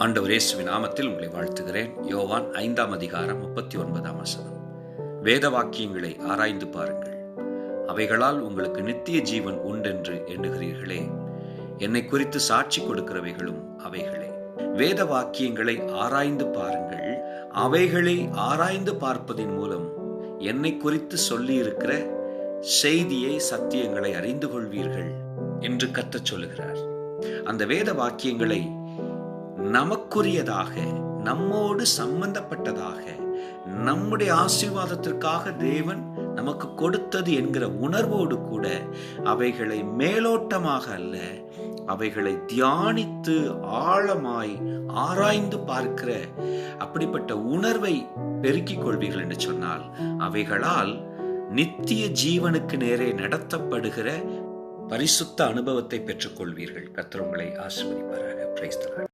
ஆண்டவர் இயேசுவின் நாமத்தில் உங்களை வாழ்த்துகிறேன். யோவான் ஐந்தாம் அதிகாரம் முப்பத்தி ஒன்பதாம் வசனம். வேத வாக்கியங்களை ஆராய்ந்து பாருங்கள். அவைகளால் உங்களுக்கு நித்திய ஜீவன் உண்டென்று எண்ணுகிறீர்களே. என்னை குறித்து சாட்சி கொடுக்கிறவைகளும் அவைகளே. வேத வாக்கியங்களை ஆராய்ந்து பாருங்கள். அவைகளை ஆராய்ந்து பார்ப்பதின் மூலம் என்னை குறித்து சொல்லியிருக்கிற செய்தியை சத்தியங்களை அறிந்து கொள்வீர்கள் என்று கத்தச் சொல்லுகிறார். அந்த வேத வாக்கியங்களை நமக்குரியதாக நம்மோடு சம்பந்தப்பட்டதாக நம்முடைய ஆசீர்வாதத்திற்காக தேவன் நமக்கு கொடுத்தது என்கிற உணர்வோடு கூட அவைகளை மேலோட்டமாக அல்ல அவைகளை தியானித்து ஆழமாய் ஆராய்ந்து பார்க்கிற அப்படிப்பட்ட உணர்வை பெருக்கிக் கொள்வீர்கள் என்று சொன்னால் அவைகளால் நித்திய ஜீவனுக்கு நேரே நடத்தப்படுகிற பரிசுத்த அனுபவத்தை பெற்றுக்கொள்வீர்கள். கர்த்தர் உங்களை ஆசீர்வதிப்பாராக.